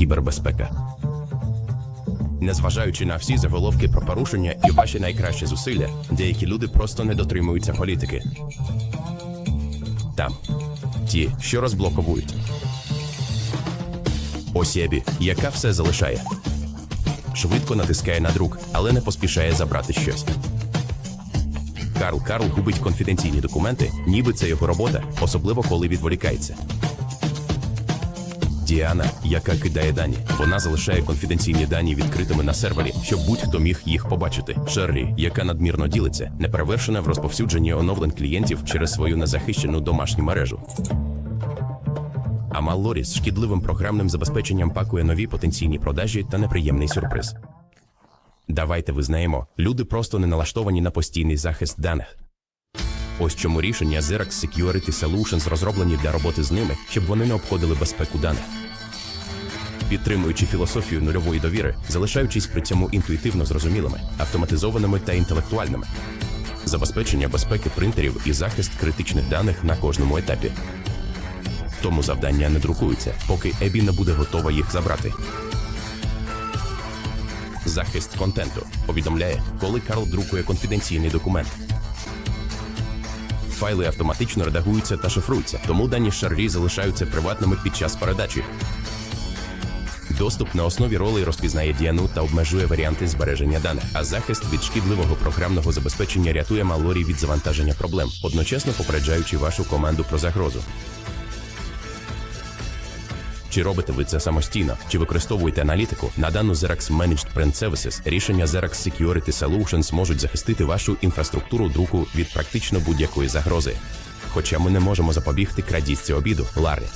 кібербезпека. Незважаючи на всі заголовки про порушення і ваші найкращі зусилля, деякі люди просто не дотримуються політики. Там ті, що розблоковують. Осєбі, яка все залишає. Швидко натискає на друк, але не поспішає забрати щось. Карл Карл губить конфіденційні документи, ніби це його робота, особливо коли відволікається. Діана, яка кидає дані, вона залишає конфіденційні дані відкритими на сервері, щоб будь-хто міг їх побачити. Шерлі, яка надмірно ділиться, неперевершена в розповсюдженні оновлень клієнтів через свою незахищену домашню мережу. Амал Лорі з шкідливим програмним забезпеченням пакує нові потенційні продажі та неприємний сюрприз. Давайте визнаємо, люди просто не налаштовані на постійний захист даних. Ось чому рішення Xerox Security Solutions розроблені для роботи з ними, щоб вони не обходили безпеку даних. Підтримуючи філософію нульової довіри, залишаючись при цьому інтуїтивно зрозумілими, автоматизованими та інтелектуальними. Забезпечення безпеки принтерів і захист критичних даних на кожному етапі. Тому завдання не друкуються, поки Ебі не буде готова їх забрати. Захист контенту повідомляє, коли Карл друкує конфіденційний документ. Файли автоматично редагуються та шифруються, тому дані шаррі залишаються приватними під час передачі. Доступ на основі ролей розпізнає діану та обмежує варіанти збереження даних, а захист від шкідливого програмного забезпечення рятує малорі від завантаження проблем, одночасно попереджаючи вашу команду про загрозу. Чи робите ви це самостійно, чи використовуєте аналітику? На дану Xerox Managed Print Services рішення Xerox Security Solutions можуть захистити вашу інфраструктуру друку від практично будь-якої загрози. Хоча ми не можемо запобігти крадіжці обіду, Ларі.